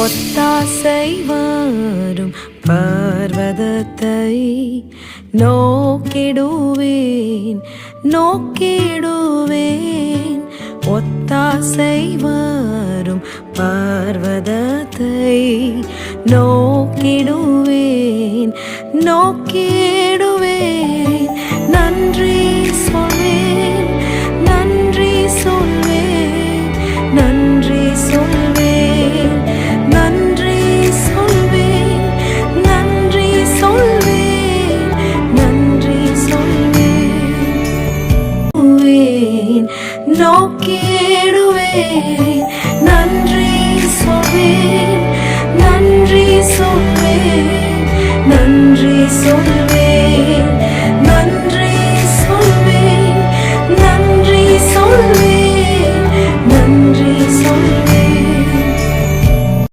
ஒத்தாசை வரும் பர்வதத்தை நோக்கிடுவேன் நோக்கிடுவேன். ஒத்தாசை வரும் பர்வதத்தை நோக்கிடுவேன் நோக்கி நோக்கிடுவேன் நன்றி சொல்வேன் நன்றி சொல்வேன் நன்றி சொல்வேன்.